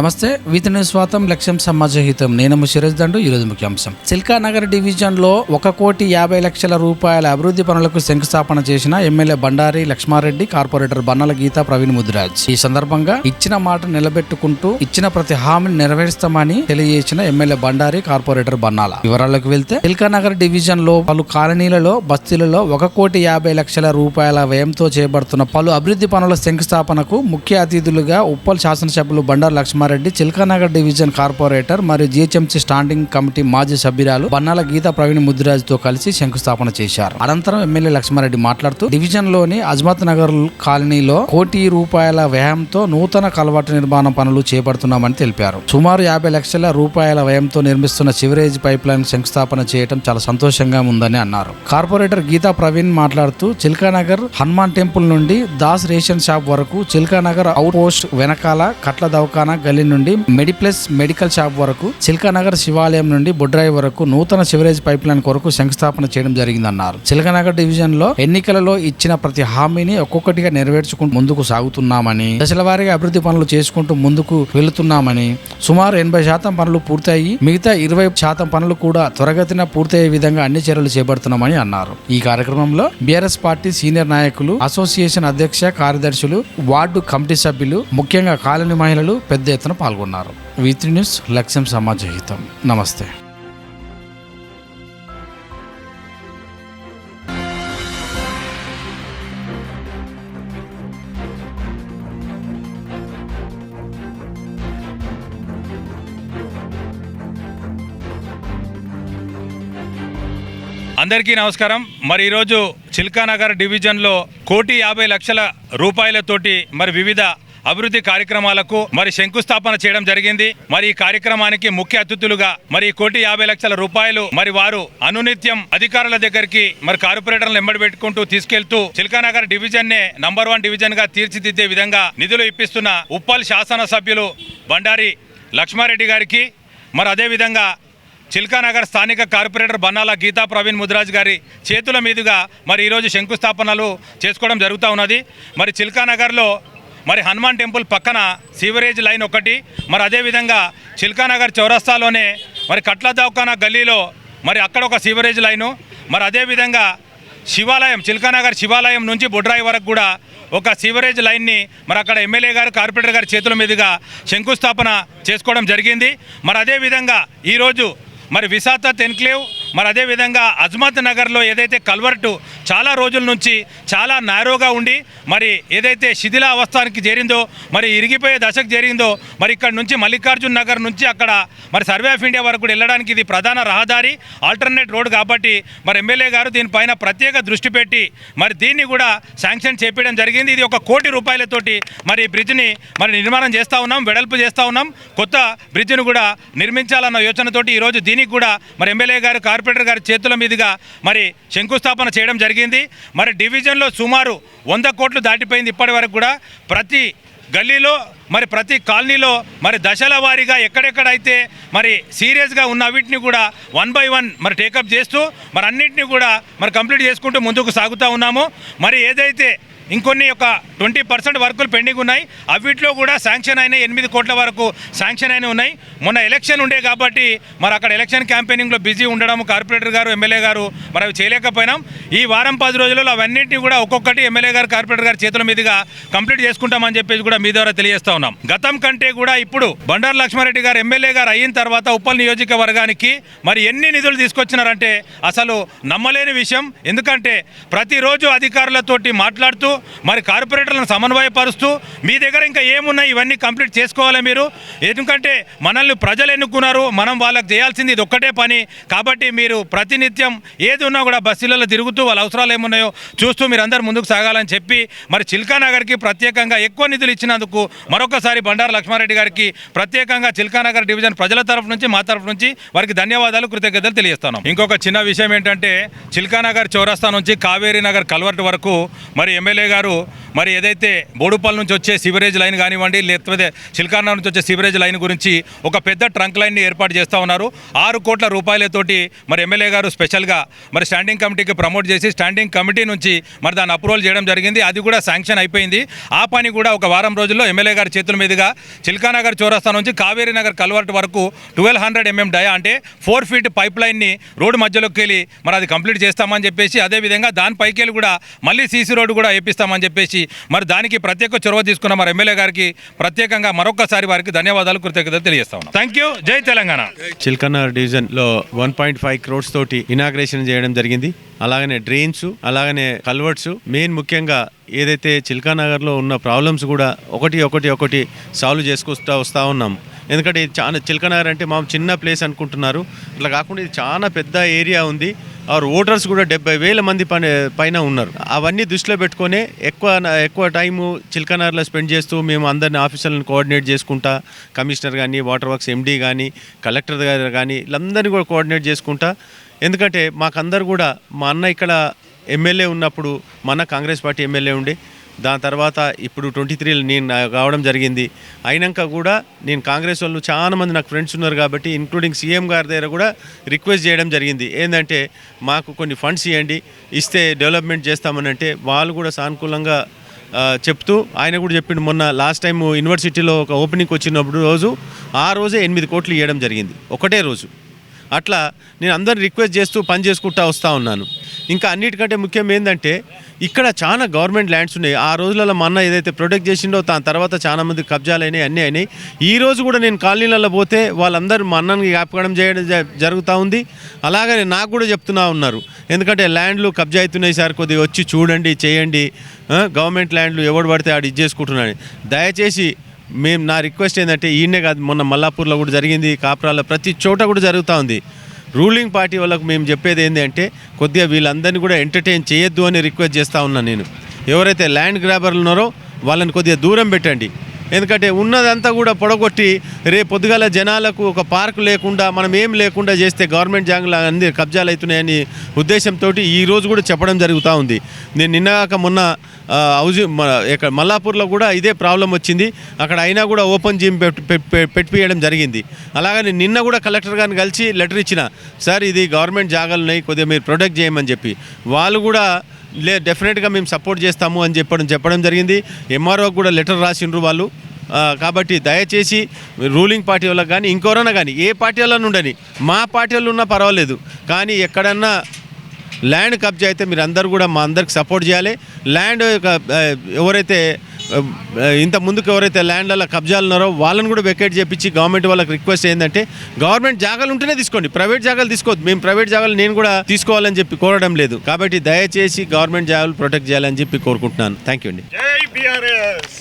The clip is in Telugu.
నమస్తే వీతిని స్వాతం లక్ష్యం సమాజహితం నేను సిరజ్ దండు ఈరోజు ముఖ్యాంశం. సిల్కానగర్ డివిజన్లో ఒక కోటి యాభై లక్షల రూపాయల అభివృద్ధి పనులకు శంకుస్థాపన చేసిన ఎమ్మెల్యే బండారి లక్ష్మారెడ్డి కార్పొరేటర్ బన్నల గీత ప్రవీణ్ ముదిరాజ్. ఈ సందర్భంగా ఇచ్చిన మాట నిలబెట్టుకుంటూ ఇచ్చిన ప్రతి హామీని నెరవేరుస్తామని తెలియజేసిన ఎమ్మెల్యే బండారి కార్పొరేటర్ బన్నాల. వివరాలకు వెళ్తే సిల్కా నగర్ డివిజన్లో పలు కాలనీలలో బస్తీలలో ఒక కోటి యాభై లక్షల రూపాయల వ్యయంతో చేపడుతున్న పలు అభివృద్ధి పనుల శంకుస్థాపనకు ముఖ్య అతిథులుగా ఉప్పల్ శాసనసభ్యులు బండారు లక్ష్మారెడ్డి చిల్కానగర్ డివిజన్ కార్పొరేటర్ మరియు జిహెచ్ఎంసీ స్టాండింగ్ కమిటీ మాజీ సభ్యురాలు బన్నాల గీత ప్రవీణ్ ముద్దిరాజుతో కలిసి శంకుస్థాపన చేశారు. అనంతరం ఎమ్మెల్యే లక్ష్మారెడ్డి మాట్లాడుతూ డివిజన్లోని అజ్మత్ నగర్ కాలనీలో కోటి రూపాయల వ్యయంతో నూతన కలవాటు నిర్మాణ పనులు చేపడుతున్నామని తెలిపారు. సుమారు యాభై లక్షల రూపాయల వ్యయంతో నిర్మిస్తున్న సివరేజ్ పైప్ లైన్ శంకుస్థాపన చేయడం చాలా సంతోషంగా ఉందని అన్నారు. కార్పొరేటర్ గీతా ప్రవీణ్ మాట్లాడుతూ చిల్కానగర్ హనుమాన్ టెంపుల్ నుండి దాస్ రేషన్ షాప్ వరకు చిల్కానగర్ అవుట్ పోస్ట్ వెనకాల కట్ల దవాఖానా గల్లీ నుండి మెడిప్లస్ మెడికల్ షాప్ వరకు చిల్కానగర్ శివాలయం నుండి బొడ్రాయి వరకు నూతన సివరేజ్ పైప్ లైన్ కొరకు శంకుస్థాపన చేయడం జరిగిందన్నారు. చిల్కానగర్ డివిజన్లో ఎన్నికలలో ఇచ్చిన ప్రతి హామీని ఒక్కొక్కటిగా నెరవేర్చుకుంటూ ముందుకు సాగుతున్నామని దశల వారీగా అభివృద్ధి పనులు చేసుకుంటూ ముందుకు వెళుతున్నామని సుమారు ఎనభై శాతం పనులు పూర్తయి మిగతా ఇరవై శాతం పనులు కూడా త్వరగతిన పూర్తయ్యే విధంగా అన్ని చర్యలు చేపడుతున్నామని అన్నారు. ఈ కార్యక్రమంలో బీఆర్ఎస్ పార్టీ సీనియర్ నాయకులు అసోసియేషన్ అధ్యక్ష కార్యదర్శులు వార్డు కమిటీ సభ్యులు ముఖ్యంగా కాలనీ మహిళలు పెద్ద ఎత్తున పాల్గొన్నారు వీత్రి న్యూస్ లక్ష్యం సమాజ హితం. నమస్తే. అందరికీ నమస్కారం. మరి ఈరోజు చిల్కానగర్ డివిజన్లో కోటి యాభై లక్షల రూపాయలతోటి మరి వివిధ అభివృద్ధి కార్యక్రమాలకు మరి శంకుస్థాపన చేయడం జరిగింది. మరి ఈ కార్యక్రమానికి ముఖ్య అతిథులుగా మరి కోటి యాభై లక్షల రూపాయలు మరి వారు అనునిత్యం అధికారుల దగ్గరికి మరి కార్పొరేటర్లను ఎంబడి పెట్టుకుంటూ తీసుకెళ్తూ చిల్కానగర్ డివిజన్ నే నంబర్ వన్ డివిజన్గా తీర్చిదిద్దే విధంగా నిధులు ఇప్పిస్తున్న ఉప్పల్ శాసన సభ్యులు బండారి లక్ష్మారెడ్డి గారికి మరి అదేవిధంగా చిల్కానగర్ స్థానిక కార్పొరేటర్ బన్నాల గీతా ప్రవీణ్ ముదిరాజ్ గారి చేతుల మీదుగా మరి ఈరోజు శంకుస్థాపనలు చేసుకోవడం జరుగుతూ ఉన్నది. మరి చిల్కానగర్లో మరి హనుమాన్ టెంపుల్ పక్కన సీవరేజ్ లైన్ ఒకటి. మరి అదేవిధంగా చిల్కానగర్ చౌరస్తాలోనే మరి కట్ల దవాఖానా గల్లీలో మరి అక్కడ ఒక సీవరేజ్ లైను. మరి అదేవిధంగా శివాలయం చిల్కానగర్ శివాలయం నుంచి బొడ్రాయి వరకు కూడా ఒక సీవరేజ్ లైన్ని మరి అక్కడ ఎమ్మెల్యే గారు కార్పొరేటర్ గారి చేతుల మీదుగా శంకుస్థాపన చేసుకోవడం జరిగింది. మరి అదేవిధంగా ఈరోజు మరి విశాఖ ఎన్క్లేవ్ మరి అదేవిధంగా అజ్మత్ నగర్లో ఏదైతే కల్వర్టు చాలా రోజుల నుంచి చాలా నారోగా ఉండి మరి ఏదైతే శిథిల అవస్థానికి చేరిందో మరి ఇరిగిపోయే దశకు చేరిందో మరి ఇక్కడ నుంచి మల్లికార్జున్ నగర్ నుంచి అక్కడ మరి సర్వే ఆఫ్ ఇండియా వరకు కూడా వెళ్ళడానికి ఇది ప్రధాన రహదారి ఆల్టర్నేట్ రోడ్ కాబట్టి మరి ఎమ్మెల్యే గారు దీనిపైన ప్రత్యేక దృష్టి పెట్టి మరి దీన్ని కూడా శాంక్షన్ చేపించడం జరిగింది. ఇది ఒక కోటి రూపాయలతోటి మరి బ్రిడ్జ్ని మరి నిర్మాణం చేస్తూ ఉన్నాం వెడల్పు చేస్తూ ఉన్నాం. కొత్త బ్రిడ్జ్ను కూడా నిర్మించాలన్న యోచనతోటి ఈరోజు దీనికి కూడా మరి ఎమ్మెల్యే గారు కారు కార్పొరేటర్ గారి చేతుల మీదుగా మరి శంకుస్థాపన చేయడం జరిగింది. మరి డివిజన్లో సుమారు వంద కోట్లు దాటిపోయింది ఇప్పటి వరకు కూడా. ప్రతి గల్లీలో మరి ప్రతి కాలనీలో మరి దశల వారీగా ఎక్కడెక్కడైతే మరి సీరియస్గా ఉన్న వీటిని కూడా వన్ బై వన్ మరి టేకప్ చేస్తూ మరి అన్నింటినీ కూడా మరి కంప్లీట్ చేసుకుంటూ ముందుకు సాగుతూ ఉన్నాము. మరి ఏదైతే ఇంకొన్ని ఒక ట్వంటీ పర్సెంట్ వర్కులు పెండింగ్ ఉన్నాయి. అవిట్లో కూడా శాంక్షన్ అయిన ఎనిమిది కోట్ల వరకు శాంక్షన్ అయిన ఉన్నాయి. మొన్న ఎలక్షన్ ఉండే కాబట్టి మరి అక్కడ ఎలక్షన్ క్యాంపెయినింగ్లో బిజీ ఉండడం కార్పొరేటర్ గారు ఎమ్మెల్యే గారు మరి అవి చేయలేకపోయినాం. ఈ వారం పది రోజులలో అవన్నింటినీ కూడా ఒక్కొక్కటి ఎమ్మెల్యే గారు కార్పొరేటర్ గారి చేతుల మీదుగా కంప్లీట్ చేసుకుంటామని చెప్పేసి కూడా మీ ద్వారా తెలియజేస్తా ఉన్నాం. గతం కంటే కూడా ఇప్పుడు బండారు లక్ష్మారెడ్డి గారు ఎమ్మెల్యే గారు అయిన తర్వాత ఉప్పల్ నియోజకవర్గానికి మరి ఎన్ని నిధులు తీసుకొచ్చినారంటే అసలు నమ్మలేని విషయం. ఎందుకంటే ప్రతిరోజు అధికారులతోటి మాట్లాడుతూ మరి కార్పొరేటర్లను సమన్వయపరుస్తూ మీ దగ్గర ఇంకా ఏమున్నాయి? ఇవన్నీ కంప్లీట్ చేసుకోవాలి మీరు? ఎందుకంటే మనల్ని ప్రజలు ఎన్నుకున్నారు మనం వాళ్ళకి చేయాల్సింది ఇది ఒక్కటే పని. కాబట్టి మీరు ప్రతినిత్యం ఏది ఉన్నా కూడా బస్సులలో తిరుగుతూ వాళ్ళ అవసరాలు ఏమున్నాయో చూస్తూ మీరు అందరు ముందుకు సాగాలని చెప్పి మరి చిల్కానగర్కి ప్రత్యేకంగా ఎక్కువ నిధులు ఇచ్చినందుకు మరొకసారి బండారు లక్ష్మారెడ్డి గారికి ప్రత్యేకంగా చిల్కానగర్ డివిజన్ ప్రజల తరఫు నుంచి మా తరఫు నుంచి వారికి ధన్యవాదాలు కృతజ్ఞతలు తెలియజేస్తాను ఇంకొక చిన్న విషయం ఏంటంటే చిల్కానగర్ చౌరస్తా నుంచి కావేరీ నగర్ కల్వర్ట్ వరకు మరి ఎమ్మెల్యే గారు మరి ఏదైతే బోడుపల్ నుంచి వచ్చే సివరేజ్ లైన్ కానివ్వండి లేకపోతే చిల్కానా నుంచి వచ్చే సివరేజ్ లైన్ గురించి ఒక పెద్ద ట్రంక్ లైన్ని ఏర్పాటు చేస్తూ ఉన్నారు. ఆరు కోట్ల రూపాయలతోటి మరి ఎమ్మెల్యే గారు స్పెషల్గా మరి స్టాండింగ్ కమిటీకి ప్రమోట్ చేసి స్టాండింగ్ కమిటీ నుంచి మరి దాన్ని అప్రూవల్ చేయడం జరిగింది. అది కూడా శాంక్షన్ అయిపోయింది. ఆ పని కూడా ఒక వారం రోజుల్లో ఎమ్మెల్యే గారి చేతుల మీదుగా చిల్కానగర్ చౌరస్తా నుంచి కావేరీ నగర్ కల్వర్ట్ వరకు ట్వెల్వ్ హండ్రెడ్ ఎంఎం డయా అంటే ఫోర్ ఫీట్ పైప్ లైన్ని రోడ్డు మధ్యలోకి వెళ్ళి మరి అది కంప్లీట్ చేస్తామని చెప్పేసి అదేవిధంగా దానిపైకి వెళ్ళి కూడా మళ్ళీ సీసీ రోడ్డు కూడా వేపిస్తామని చెప్పేసి మరి దానికి ప్రత్యేక చొరవ తీసుకున్న మరి ఎమ్మెల్యే గారికి ప్రత్యేకంగా మరొకసారి వారికి ధన్యవాదాలు కృతజ్ఞతలు తెలియజేస్తా ఉన్నాం. థ్యాంక్ యూ జై తెలంగాణ. చిల్కన్నర్ డివిజన్లో వన్ పాయింట్ ఫైవ్ క్రోడ్స్ తోటి ఇనాగ్రేషన్ చేయడం జరిగింది. అలాగనే డ్రైన్స్ అలాగనే కల్వర్ట్స్ మెయిన్ ముఖ్యంగా ఏదైతే చిల్కానగర్లో ఉన్న ప్రాబ్లమ్స్ కూడా ఒకటి ఒకటి ఒకటి సాల్వ్ చేసుకొస్తా వస్తూ ఉన్నాం. ఎందుకంటే ఇది చాలా చిల్కనగర్ అంటే మా చిన్న ప్లేస్ అనుకుంటున్నారు. అట్లా కాకుండా ఇది చాలా పెద్ద ఏరియా ఉంది. ఆర్ ఓటర్స్ కూడా డెబ్బై వేల మంది పైన పైన ఉన్నారు. అవన్నీ దృష్టిలో పెట్టుకొని ఎక్కువ ఎక్కువ టైము చిల్కనార్లో స్పెండ్ చేస్తూ మేము అందరిని ఆఫీసర్లను కోఆర్డినేట్ చేసుకుంటా కమిషనర్ కానీ వాటర్ వర్క్స్ ఎండీ కానీ కలెక్టర్ గారు కానీ వీళ్ళందరినీ కూడా కోఆర్డినేట్ చేసుకుంటా. ఎందుకంటే మాకందరు కూడా మా అన్న ఇక్కడ ఎమ్మెల్యే ఉన్నప్పుడు మన కాంగ్రెస్ పార్టీ ఎమ్మెల్యే ఉండే. దాని తర్వాత ఇప్పుడు ట్వంటీ త్రీలో నేను కావడం జరిగింది. అయినాక కూడా నేను కాంగ్రెస్ వాళ్ళు చాలామంది నాకు ఫ్రెండ్స్ ఉన్నారు కాబట్టి ఇంక్లూడింగ్ సీఎం గారి దగ్గర కూడా రిక్వెస్ట్ చేయడం జరిగింది. ఏంటంటే మాకు కొన్ని ఫండ్స్ ఇవ్వండి ఇస్తే డెవలప్మెంట్ చేస్తామని అంటే వాళ్ళు కూడా సానుకూలంగా చెప్తూ ఆయన కూడా చెప్పిండు మొన్న లాస్ట్ టైం యూనివర్సిటీలో ఒక ఓపెనింగ్ వచ్చినప్పుడు రోజు ఆ రోజే ఎనిమిది కోట్లు ఇవ్వడం జరిగింది. ఒకటే రోజు. అట్లా నేను అందరిని రిక్వెస్ట్ చేస్తూ పని చేసుకుంటా వస్తూ ఉన్నాను. ఇంకా అన్నిటికంటే ముఖ్యం ఏంటంటే ఇక్కడ చాలా గవర్నమెంట్ ల్యాండ్స్ ఉన్నాయి. ఆ రోజులలో మా అన్న ఏదైతే ప్రొటెక్ట్ చేసిండో దాని తర్వాత చాలా మంది కబ్జాలు అయినాయి అన్నీ అయినాయి. ఈ రోజు కూడా నేను కాలనీలలో పోతే వాళ్ళందరూ మా అన్నని జ్ఞాపకం చేయడం జ- జరుగుతూ ఉంది. అలాగనే నాకు కూడా చెప్తున్నా ఉన్నారు. ఎందుకంటే ల్యాండ్లు కబ్జా అవుతున్నాయి సార్ కొద్దిగా వచ్చి చూడండి చేయండి. గవర్నమెంట్ ల్యాండ్లు ఎవడు పడితే ఆడు ఇది చేసుకుంటున్నాను దయచేసి మేము నా రిక్వెస్ట్ ఏంటంటే ఈయనే కాదు మొన్న మల్లాపూర్లో కూడా జరిగింది కాపురాల్లో ప్రతి చోట కూడా జరుగుతూ ఉంది. రూలింగ్ పార్టీ వాళ్ళకు మేము చెప్పేది ఏంటి అంటే కొద్దిగా వీళ్ళందరినీ కూడా ఎంటర్టైన్ చేయొద్దు అని రిక్వెస్ట్ చేస్తూ ఉన్నాను నేను. ఎవరైతే ల్యాండ్ గ్రాబర్లు ఉన్నారో వాళ్ళని కొద్దిగా దూరం పెట్టండి. ఎందుకంటే ఉన్నదంతా కూడా పొడగొట్టి రేపు పొద్దుగాల జనాలకు ఒక పార్క్ లేకుండా మనం ఏం లేకుండా చేస్తే గవర్నమెంట్ జాంగ్లు అన్ని కబ్జాలు అవుతున్నాయని ఉద్దేశంతో ఈ రోజు కూడా చెప్పడం జరుగుతూ ఉంది. నేను నిన్నగాక మొన్న ఆ, ఇక్కడ మల్లాపూర్లో కూడా ఇదే ప్రాబ్లం వచ్చింది. అక్కడ అయినా కూడా ఓపెన్ జిమ్ పెట్- జరిగింది. అలాగని నిన్న కూడా కలెక్టర్ గారిని కలిసి లెటర్ ఇచ్చిన సార్ ఇది గవర్నమెంట్ జాగాలు ఉన్నాయి కొద్దిగా మీరు ప్రొటెక్ట్ చేయమని చెప్పి. వాళ్ళు కూడా లే డెఫినెట్గా మేము సపోర్ట్ చేస్తాము అని చెప్పడం చెప్పడం జరిగింది. ఎంఆర్ఓ కూడా లెటర్ రాసిండ్రు వాళ్ళు. కాబట్టి దయచేసి రూలింగ్ పార్టీ వాళ్ళకి కానీ ఇంకెవరైనా కానీ ఏ పార్టీ వాళ్ళని ఉండని మా పార్టీ వాళ్ళు ఉన్నా పర్వాలేదు. కానీ ఎక్కడన్నా ల్యాండ్ కబ్జా అయితే మీరు అందరూ కూడా మా అందరికి సపోర్ట్ చేయాలి. ల్యాండ్ ఎవరైతే ఇంత ముందుకు ఎవరైతే ల్యాండ్లలో కబ్జాలు ఉన్నారో వాళ్ళని కూడా వెకేట్ చేపించి గవర్నమెంట్ వాళ్ళకి రిక్వెస్ట్ ఏంటంటే గవర్నమెంట్ జాగాలు ఉంటేనే తీసుకోండి ప్రైవేట్ జాగాలు తీసుకోవద్దు. మేము ప్రైవేట్ జాగాలు నేను కూడా తీసుకోవాలని చెప్పి కోరడం లేదు. కాబట్టి దయచేసి గవర్నమెంట్ జాగాలు ప్రొటెక్ట్ చేయాలని చెప్పి కోరుకుంటున్నాను. థ్యాంక్ యూ అండి.